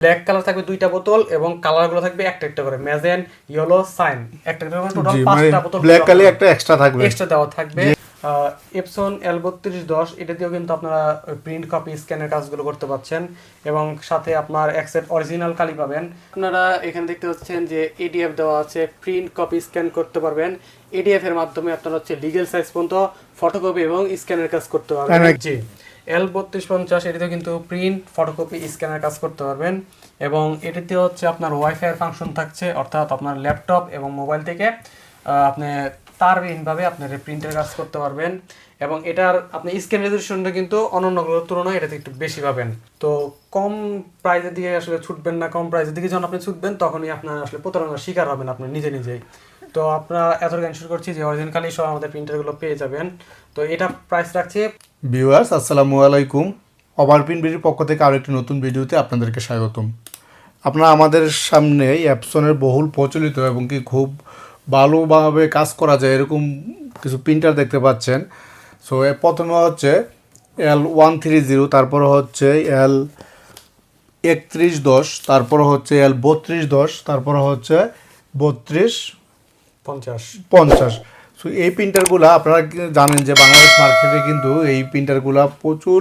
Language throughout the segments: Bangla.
ব্ল্যাক কালার থাকবে দুইটা বোতল এবং কালারগুলো থাকবে একটা একটা করে। ম্যাজেন ইয়েলো সাইন একটা একটা করে টোটাল মানে পাঁচটা বোতল ব্ল্যাক কালি একটা এক্সট্রা থাকবে। এক্সট্রা দেওয়া থাকবে। এপসন এল বত্রিশ দশ এটা দিয়েও কিন্তু আপনারা প্রিন্ট কপি স্ক্যানের কাজগুলো করতে পারছেন এবং সাথে আপনার একসেট অরিজিনাল কালি পাবেন। আপনারা এখানে দেখতে পাচ্ছেন যে এডিএফ দেওয়া আছে প্রিন্ট কপি স্ক্যান করতে পারবেন। এডিএফ এর মাধ্যমে আপনারা হচ্ছে লিগেল সাইজ পর্যন্ত ফটোকপি এবং স্ক্যানের কাজ করতে পারবেন। জি। এল বত্রিশ পঞ্চাশ এটিতে কিন্তু প্রিন্ট ফটোকপি স্ক্যানের কাজ করতে পারবেন। এবং এটিতে হচ্ছে আপনার ওয়াইফাই ফাংশন থাকছে, অর্থাৎ আপনার ল্যাপটপ এবং মোবাইল থেকে আপনি তারবিহীনভাবে আপনার প্রিন্টের কাজ করতে পারবেন। এবং এটার আপনি স্ক্যান রেজলিউশনটা কিন্তু অন্যান্যগুলোর তুলনায় এটাতে একটু বেশি পাবেন। তো কম প্রাইজের দিকে আসলে ছুটবেন না, কম প্রাইজের দিকে যখন আপনি ছুটবেন, তখনই আপনার আসলে প্রতারণার শিকার হবেন আপনি নিজে নিজেই। তো আপনারা এত জ্ঞান করছি যে অরিজিনালি সব আমাদের প্রিন্টারগুলো পেয়ে যাবেন। তো এটা প্রাইস রাখছে ভিউয়ার্স আসসালামু আলাইকুম। ওভারপিন বিডির পক্ষ থেকে আরও একটি নতুন ভিডিওতে আপনাদেরকে স্বাগতম। আপনারা আমাদের সামনে অ্যাপসনের বহুল প্রচলিত এবং কি খুব ভালোভাবে কাজ করা যায় এরকম কিছু প্রিন্টার দেখতে পাচ্ছেন। সো প্রথমে হচ্ছে এল ওয়ান থ্রি জিরো তারপর হচ্ছে এল একত্রিশ দশ তারপর হচ্ছে এল বত্রিশ দশ তারপর হচ্ছে বত্রিশ পঞ্চাশ। পঞ্চাশ। সো এই প্রিন্টারগুলো আপনারা জানেন যে বাংলাদেশ মার্কেটে কিন্তু এই প্রিন্টারগুলো প্রচুর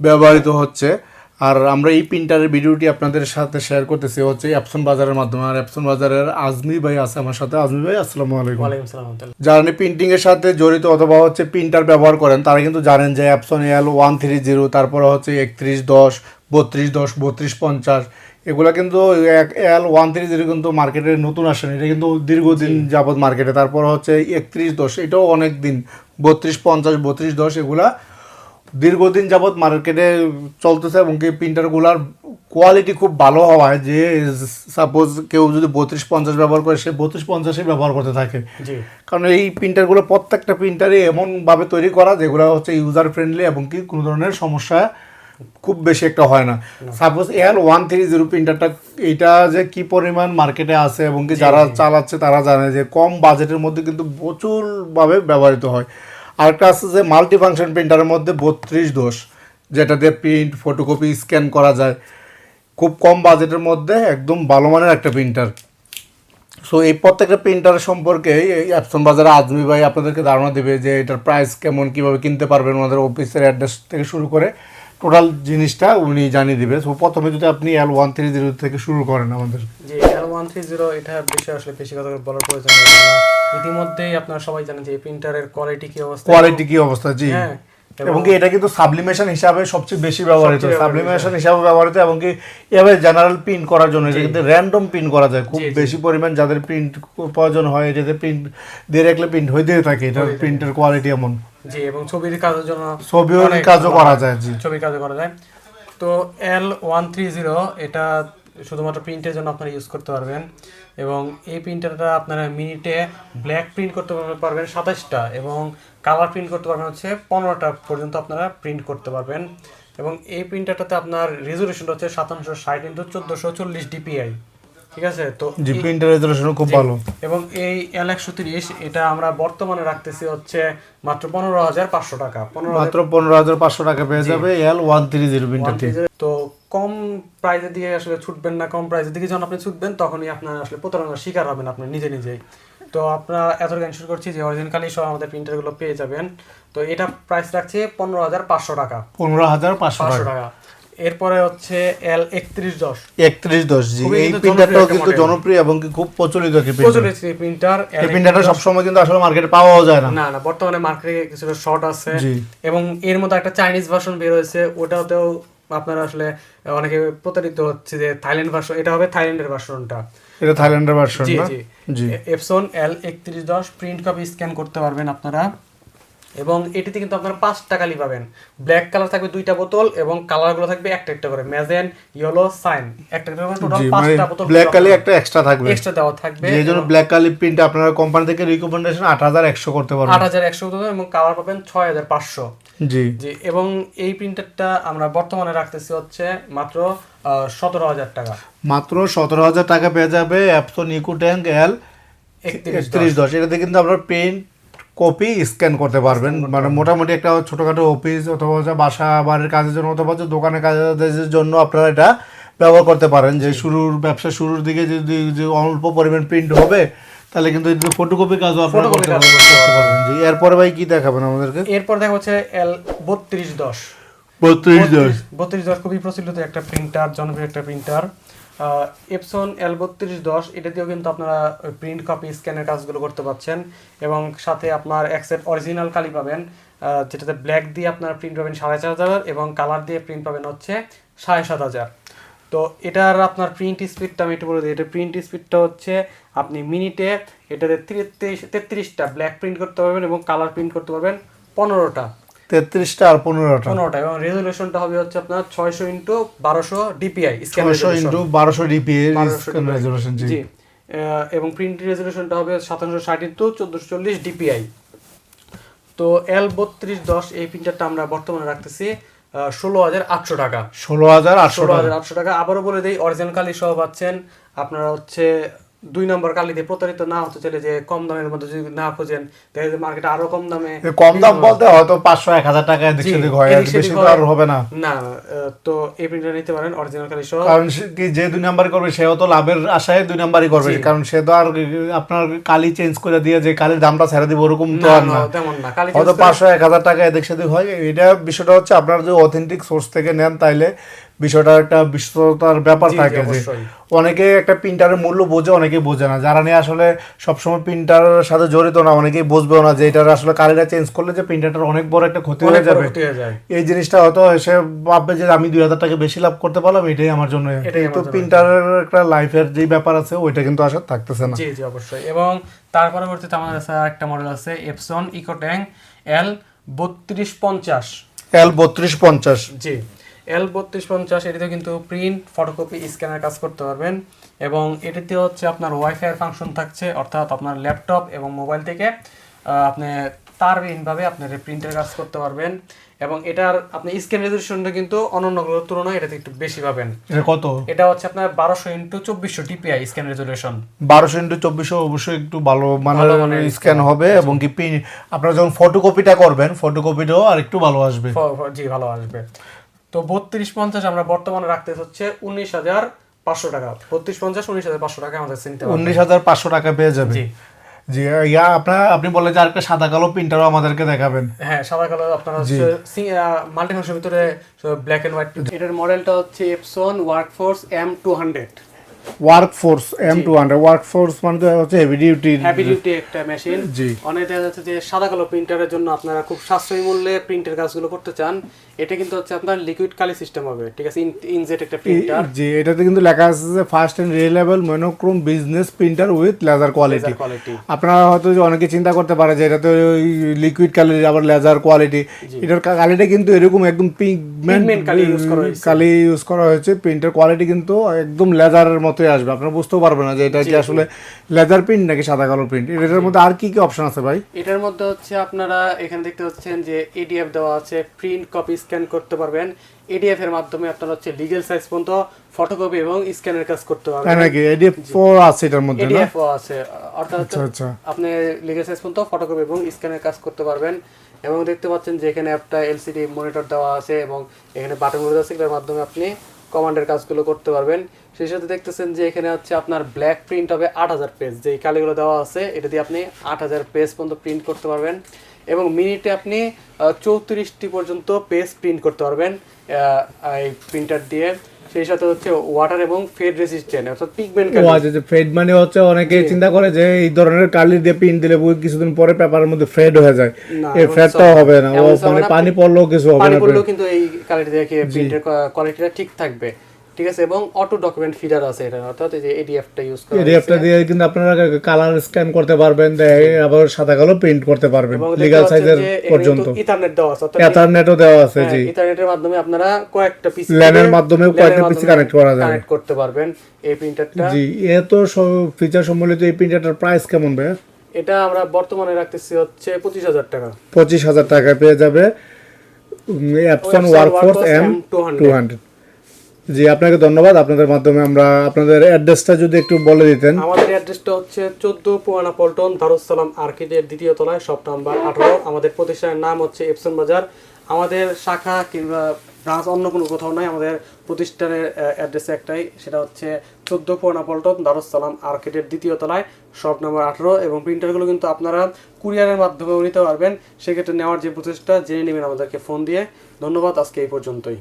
ব্যবহৃত হচ্ছে। আর আমরা এই প্রিন্টারের ভিডিওটি আপনাদের সাথে শেয়ার করতেছি হচ্ছে অ্যাপসন বাজারের মাধ্যমে। আর অ্যাপসন বাজারের আজমি ভাই আছে আমার সাথে। আজমি ভাই আসসালামু আলাইকুম। যারা প্রিন্টিং এর সাথে জড়িত অথবা হচ্ছে প্রিন্টার ব্যবহার করেন তারা কিন্তু জানেন যে Epson L one three zero তারপরে হচ্ছে একত্রিশ দশ বত্রিশ দশ বত্রিশ পঞ্চাশ এগুলো কিন্তু এল ওয়ান থ্রি জিরো কিন্তু মার্কেটে নতুন আসেনি। এটা কিন্তু দীর্ঘদিন যাবৎ মার্কেটে তারপর হচ্ছে একত্রিশ দশ এটাও অনেক দিন। বত্রিশ পঞ্চাশ বত্রিশ দশ এগুলা দীর্ঘদিন যাবৎ মার্কেটে চলতেছে এবং কি প্রিন্টারগুলার কোয়ালিটি খুব ভালো হওয়ায় যে সাপোজ কেউ যদি বত্রিশ পঞ্চাশ ব্যবহার করে সে বত্রিশ পঞ্চাশই ব্যবহার করতে থাকে। কারণ এই প্রিন্টারগুলো প্রত্যেকটা প্রিন্টারই এমনভাবে তৈরি করা যেগুলো হচ্ছে ইউজার ফ্রেন্ডলি এবং কি কোনো ধরনের সমস্যা খুব বেশি একটা হয় না। Suppose L one three zero প্রিন্টারটা এটা যে কি পরিমাণ মার্কেটে আছে এবং কি যারা চালাচ্ছে তারা জানে যে কম বাজেটের মধ্যে কিন্তু প্রচুরভাবে ব্যবহৃত হয়। আরেকটা আছে যে মাল্টি ফাংশন প্রিন্টারের মধ্যে বত্রিশ দোষ যেটা দিয়ে প্রিন্ট ফটোকপি স্ক্যান করা যায়। খুব কম বাজেটের মধ্যে একদম ভালো মানের একটা প্রিন্টার সো এই প্রত্যেকটা প্রিন্টার সম্পর্কে এই অ্যাপসন বাজারে আজমি ভাই আপনাদেরকে ধারণা দেবে যে এটার প্রাইস কেমন কীভাবে কিনতে পারবেন ওনাদের অফিসের অ্যাড্রেস থেকে শুরু করে টোটাল জিনিসটা উনি জানিয়ে দিবে সো প্রথমে যদি আপনি এল ওয়ান থ্রি জিরো থেকে শুরু করেন আমাদের। যে এল ওয়ান থ্রি জিরো এটা বিষয়ে আসলে বেশি কথা বলার প্রয়োজন ইতিমধ্যেই আপনারা সবাই জানেন যে প্রিন্টারের কোয়ালিটি কি অবস্থা? কোয়ালিটি কি অবস্থা? জি। হ্যাঁ, এবং কি এটা কিন্তু সাবলিমেশন হিসাবে সবচেয়ে বেশি ব্যবহৃত সাবলিমেশন হিসাবে ব্যবহৃত এবং কি এভাবে জেনারেল প্রিন্ট করার জন্য এটা কিন্তু র্যান্ডম প্রিন্ট করা যায়। খুব। বেশি পরিমাণ যাদের প্রিন্ট প্রয়োজন হয় এটাতে প্রিন্ট দিয়ে রাখলে প্রিন্ট দিয়ে থাকে এটা প্রিন্টের কোয়ালিটি এমন। জি এবং ছবির কাজের জন্য অনেক কাজও করা যায়, জি। ছবির কাজও করা যায়। তো এল ওয়ান থ্রি জিরো এটা শুধুমাত্র প্রিন্টের জন্য আপনারা ইউজ করতে পারবেন এবং এই প্রিন্টারটা আপনারা মিনিটে ব্ল্যাক প্রিন্ট করতে পারবেন সাতাশটা এবং কালার প্রিন্ট করতে পারবেন হচ্ছে পনেরোটা পর্যন্ত আপনারা প্রিন্ট করতে পারবেন এবং এই প্রিন্টারটাতে আপনার রেজলিউশনটা হচ্ছে সাতাংশো ষাট ইন্টু চোদ্দোশো চল্লিশ ডিপিআই ঠিক আছে? তো জি প্রিন্টার রেজলিউশন খুব ভালো। এবং এই এল একশো তিরিশ এটা আমরা বর্তমানে রাখতেছি হচ্ছে মাত্র পনেরো হাজার পাঁচশো টাকা। পনেরো মাত্র পনেরো হাজার পাঁচশো টাকা পেয়ে যাবে এল ওয়ান থ্রি জিরো প্রিন্টারটি তো কম প্রাইজের দিকে আসলে ছুটবেন না কম প্রাইজের দিকে যখন আপনি ছুটবেন তখনই আপনার আসলে প্রতারণার শিকার হবেন আপনি নিজে নিজেই। তো আপনারা এত জ্ঞান করছি যে অরিজিনালি সব আমাদের প্রিন্টারগুলো পেয়ে যাবেন। তো এটা প্রাইস রাখছে পনেরো হাজার পাঁচশো টাকা। পনেরো হাজার পাঁচশো টাকা। এরপরে হচ্ছে এল একত্রিশ দশ। একত্রিশ দশ জি। এই প্রিন্টারটাও কিন্তু জনপ্রিয় এবং খুব প্রচলিত একটি প্রিন্টার প্রচলিত প্রিন্টার এই প্রিন্টারটা সবসময় কিন্তু আসলে মার্কেটে পাওয়াও যায় না। না না বর্তমানে মার্কেটে কিছুটা শর্ট আছে। এবং এর মধ্যে একটা চাইনিজ ভার্সন বের হয়েছে ওটাতেও আপনারা আসলে অনেকে প্রতারিত হচ্ছে যে থাইল্যান্ড ভার্সন এটা হবে থাইল্যান্ডের ভার্সনটা এটা থাইল্যান্ডের ভার্সন জি না? জি। জি। এপসন এল একত্রিশ দশ প্রিন্ট কপি স্ক্যান করতে পারবেন আপনারা। এবং এটিতে কিন্তু আপনারা পাঁচটা কালি পাবেন। ব্ল্যাক কালার থাকবে দুইটা বোতল এবং কালারগুলো থাকবে একটা একটা করে। ম্যাজেন ইয়েলো সাইন একটা একটা করে টোটাল মানে পাঁচটা বোতল ব্ল্যাক কালি একটা এক্সট্রা থাকবে। এক্সট্রা দেওয়া থাকবে যে জন্য ব্ল্যাক কালি প্রিন্ট আপনারা কোম্পানি থেকে রিকমেন্ডেশন আট হাজার একশো করতে পারবেন। আট হাজার একশো এবং কালার পাবেন ছয় হাজার পাঁচশো। জি। জি এবং এই প্রিন্টারটা আমরা বর্তমানে রাখতেছি হচ্ছে মাত্র সতেরো হাজার টাকা। মাত্র সতেরো হাজার টাকা পেয়ে যাবে অ্যাপসন ইকো ট্যাঙ্ক এল একত্রিশ একত্রিশ দশ। এটাতে কিন্তু আপনারা প্রিন্ট কপি স্ক্যান করতে পারবেন। মানে মোটামুটি একটা ছোটোখাটো অফিস অথবা হচ্ছে বাসা বাড়ির কাজের জন্য অথবা হচ্ছে দোকানের কাজের জন্য আপনারা এটা ব্যবহার করতে পারেন। যে শুরুর ব্যবসা শুরুর দিকে যদি যে অল্প পরিমাণ প্রিন্ট হবে তাহলে কিন্তু ফটোকপি কাজও আপনারা Photocopy করতে কাজও পারবেন করতে করতে পারবেন। জি এরপরে ভাই কি দেখাবেন আমাদেরকে? এরপর দেখা হচ্ছে এল বত্রিশ দশ। বত্রিশ দশ। বত্রিশ দশ খুবই প্রচলিত একটা প্রিন্টার জনপ্রিয় একটা প্রিন্টার এপসন এল বত্রিশ দশ এটা দিয়েও কিন্তু আপনারা প্রিন্ট কপি স্ক্যানের কাজগুলো করতে পারছেন এবং সাথে আপনার একসেট অরিজিনাল কালি পাবেন যেটাতে ব্ল্যাক দিয়ে আপনার প্রিন্ট পাবেন সাড়ে চার হাজার এবং কালার দিয়ে প্রিন্ট পাবেন হচ্ছে সাড়ে সাত হাজার। তো এটার আপনার প্রিন্ট স্পিডটা আমি একটু বলে দিই, এটা প্রিন্ট স্পিডটা হচ্ছে আপনি মিনিটে এটাতে তেত্রিশ তেত্রিশটা ব্ল্যাক প্রিন্ট করতে পারবেন এবং কালার প্রিন্ট করতে পারবেন পনেরোটা। তেত্রিশটা আর পনেরোটা। পনেরোটা এবং রেজলিউশনটা হবে হচ্ছে আপনার ছয়শো ইন্টু বারোশো ডিপিআই ছয়শো ইন্টু বারোশো ডিপি রেজলিউশন জি। এবং প্রিন্ট রেজলিউশনটা হবে সাতাশশো ষাট ইন্টু চোদ্দোশো চল্লিশ ডিপিআই তো এল বত্রিশ দশ এই প্রিন্টারটা আমরা বর্তমানে রাখতেছি ষোলো হাজার আটশো টাকা। ষোলো হাজার আটশো হাজার আটশো টাকা। আবারও বলে দিই অরিজিনাল কালি সহ পাচ্ছেন আপনারা হচ্ছে দুই নম্বর কালিতে প্রতারিত না হতে চাইলে যে কম দামের মধ্যে যদি না খোঁজেন দেখা যায় মার্কেটে আরও কম দামে কম দাম বলতে হয়তো পাঁচশো এক হাজার টাকা এদিক জি, সেদিক হয় এদিক আর সেদিক বেশি তো আর হবে না। না তো এই প্রিন্টার নিতে পারেন অরিজিনাল কালি সহ। কারণ কি যে দুই নাম্বারই করবে সেও তো লাভের আশায় দুই নাম্বারই করবে। কারণ সে তো আর আপনার কালি চেঞ্জ করে দিয়ে যে কালির দামটা ছেড়ে দিব ওরকম তো আর না তেমন না। কালি হয়তো পাঁচশো এক হাজার টাকা এদিক সেদিক হয়। এটা বিষয়টা হচ্ছে আপনার যে অথেন্টিক সোর্স থেকে নেন তাইলে বিষয়টা একটা বিশ্বতার ব্যাপার থাকে যে অনেকে একটা প্রিন্টারের মূল্য বোঝে অনেকে বোঝে না। যারা নিয়ে আসলে সবসময় প্রিন্টারের সাথে জড়িত না অনেকেই বুঝবেও না যে এটার আসলে কালিটা চেঞ্জ করলে যে প্রিন্টারটার অনেক বড় একটা ক্ষতি হয়ে যাবে। এই জিনিসটা হয়তো এসে ভাববে যে আমি দুই হাজার টাকা বেশি লাভ করতে পারলাম এটাই আমার জন্য। কিন্তু প্রিন্টারের একটা লাইফের যে ব্যাপার আছে ওইটা কিন্তু আসলে থাকতেছে না। জি জি অবশ্যই। এবং তার পরবর্তীতে আমাদের কাছে একটা মডেল আছে এপসন ইকোট্যাং এল বত্রিশ পঞ্চাশ। এল বত্রিশ পঞ্চাশ। জি। এল বত্রিশ পঞ্চাশ এটিতে কিন্তু প্রিন্ট ফটোকপি স্ক্যানের কাজ করতে পারবেন। এবং এটিতে হচ্ছে আপনার ওয়াইফাই ফাংশন থাকছে অর্থাৎ আপনার ল্যাপটপ এবং মোবাইল থেকে আপনি তারবিহীনভাবে আপনার প্রিন্টের কাজ করতে পারবেন। এবং এটার আপনি স্ক্যান রেজলিউশনটা কিন্তু অন্যান্যগুলোর তুলনায় এটাতে একটু বেশি পাবেন। এটা কত? এটা হচ্ছে আপনার বারোশো ইন্টু চব্বিশশো ডিপিআই স্ক্যান রেজলিউশন বারোশো ইন্টু চব্বিশশো অবশ্যই একটু ভালো মানের স্ক্যান হবে এবং কি আপনারা যখন ফটোকপিটা করবেন ফটোকপিটাও আর একটু ভালো আসবে। জি ভালো আসবে। তো বত্রিশ পঞ্চাশ আমরা বর্তমানে রাখতে হচ্ছে উনিশ হাজার পাঁচশো টাকা। বত্রিশ পঞ্চাশ উনিশ হাজার পাঁচশো টাকা আমাদের চিনতে উনিশ হাজার পাঁচশো টাকা পেয়ে যাবে। জি। ইয়া আপনার আপনি বললেন যে আরেকটা সাদা কালো প্রিন্টারও আমাদেরকে দেখাবেন। হ্যাঁ সাদা কালো আপনার হচ্ছে মাল্টিফাংশনের ভিতরে ব্ল্যাক এন্ড হোয়াইট এটার মডেলটা হচ্ছে Epson WorkForce M two hundred work force M two hundred work force মানে তো হচ্ছে হেভি ডিউটির হ্যাভি ডিউটি একটা মেশিন জি। অনেক দেখা যাচ্ছে যে সাদা কালো প্রিন্টারের জন্য আপনারা খুব সাশ্রয়ী মূল্যে প্রিন্টের কাজগুলো করতে চান। এটা কিন্তু হচ্ছে আপনার লিকুইড কালি সিস্টেম হবে। ঠিক আছে ইনজেট একটা প্রিন্টার জি এটাতে কিন্তু লেখা আছে যে fast and reliable monochrome business printer with laser quality আপনারা হয়তো যে অনেকে চিন্তা করতে পারে যে এটাতে ওই লিকুইড কালি আবার লেজার কোয়ালিটি এটার কালিটা কিন্তু এরকম একদম পিগমেন্ট কালি use করা হয়েছে। কালি ইউজ করা হয়েছে। প্রিন্টের কোয়ালিটি কিন্তু একদম লেজারের মতোই আসবে আপনারা বুঝতেও পারবেন না যে এটা কি আসলে লেজার প্রিন্ট নাকি সাদা কালো প্রিন্ট এটার মধ্যে আর কি কি অপশন আছে ভাই? এটার মধ্যে হচ্ছে আপনারা এখানে দেখতে পাচ্ছেন যে এডিএফ দেওয়া আছে প্রিন্ট কপি স্ক্যান করতে পারবেন। এডিএফ এর মাধ্যমে আপনারা হচ্ছে লিগেল সাইজ পর্যন্ত ফটোকপি এবং স্ক্যানের কাজ করতে তাই পারবেন নাকি এডিএফ ফোর আছে এটার মধ্যে না? এডিএফ আছে। অর্থাৎ আচ্ছা আচ্ছা। আপনি লিগেল সাইজ পর্যন্ত ফটোকপি এবং স্ক্যানের কাজ করতে পারবেন। এবং দেখতে পাচ্ছেন যে এখানে একটা এলসিডি মনিটর দেওয়া আছে এবং এখানে বাটনগুলো আছে এর মাধ্যমে আপনি কমান্ডের কাজগুলো করতে পারবেন। সেই সাথে দেখতেছেন যে এখানে হচ্ছে আপনার ব্ল্যাক প্রিন্ট হবে আট হাজার পেজ যে কালিগুলো দেওয়া আছে, এটা দিয়ে আপনি আট হাজার পেজ পর্যন্ত প্রিন্ট করতে পারবেন। এবং মিনিটে আপনি চৌত্রিশটি পর্যন্ত পেজ প্রিন্ট করতে পারবেন। এই প্রিন্টার দিয়ে। সেই সাথে হচ্ছে ওয়াটার এবং ফেড রেসিস্ট্যান্ট অর্থাৎ পিগমেন্ট আচ্ছা ফেড মানে হচ্ছে অনেকে চিন্তা করে যে এই ধরনের কালি দিয়ে প্রিন্ট দিলে বই কিছুদিন পরে পেপারের মধ্যে ফেড হয়ে যায়। এই ফেডটা হবে না। সব মানে পানি পড়লেও কিছু হবে পানি না পড়লেও কিন্তু এই কোয়ালিটি দেখে প্রিন্টের কোয়ালিটিটা ঠিক থাকবে। ঠিক আছে এবং অটো ডকুমেন্ট ফিডার আছে এটা অর্থাৎ এই যে এডিএফটা ইউজ করা এডিএফটা দিয়ে কিন্তু আপনারা কালার স্ক্যান করতে পারবেন আবার সাদা কালো প্রিন্ট করতে পারবেন লিগ্যাল সাইজের পর্যন্ত। ইথারনেট দেওয়া আছে অর্থাৎ এথারনেটও দেওয়া আছে জি। ইথারনেটের মাধ্যমে আপনারা কয়েকটা পিসি LAN-এর মাধ্যমেও কয়েকটা PC connect করা যাবে। কানেক্ট করতে পারবেন এই প্রিন্টারটা জি এত ফিচার সম্বলিত এই প্রিন্টারটার প্রাইস কেমন ভাই এটা আমরা বর্তমানে রাখতেছি হচ্ছে পঁচিশ হাজার টাকা। পঁচিশ হাজার টাকায় পেয়ে যাবে Epson WorkForce M M200 two hundred জি, আপনাকে ধন্যবাদ। আপনাদের মাধ্যমে আমরা আপনাদের অ্যাড্রেসটা যদি একটু বলে দিতেন। আমাদের অ্যাড্রেসটা হচ্ছে চোদ্দ পুয়ানা পল্টন দারুসালাম আর্কিডের দ্বিতীয় তলায়, শপ নাম্বার আঠারো। আমাদের প্রতিষ্ঠানের নাম হচ্ছে এপসন বাজার। আমাদের শাখা কিংবা ব্রাঞ্চ অন্য কোনো কোথাও নাই। আমাদের প্রতিষ্ঠানের অ্যাড্রেস একটাই। সেটা হচ্ছে চোদ্দ পুরানা পল্টন দারুসালাম আর্কিডের দ্বিতীয় তলায়, শপ নাম্বার আঠারো। এবং প্রিন্টারগুলো কিন্তু আপনারা কুরিয়ারের মাধ্যমেও নিতে পারবেন। সেক্ষেত্রে নেওয়ার যে প্রচেষ্টা, জেনে নেবেন আমাদেরকে ফোন দিয়ে। ধন্যবাদ আজকে এই পর্যন্তই।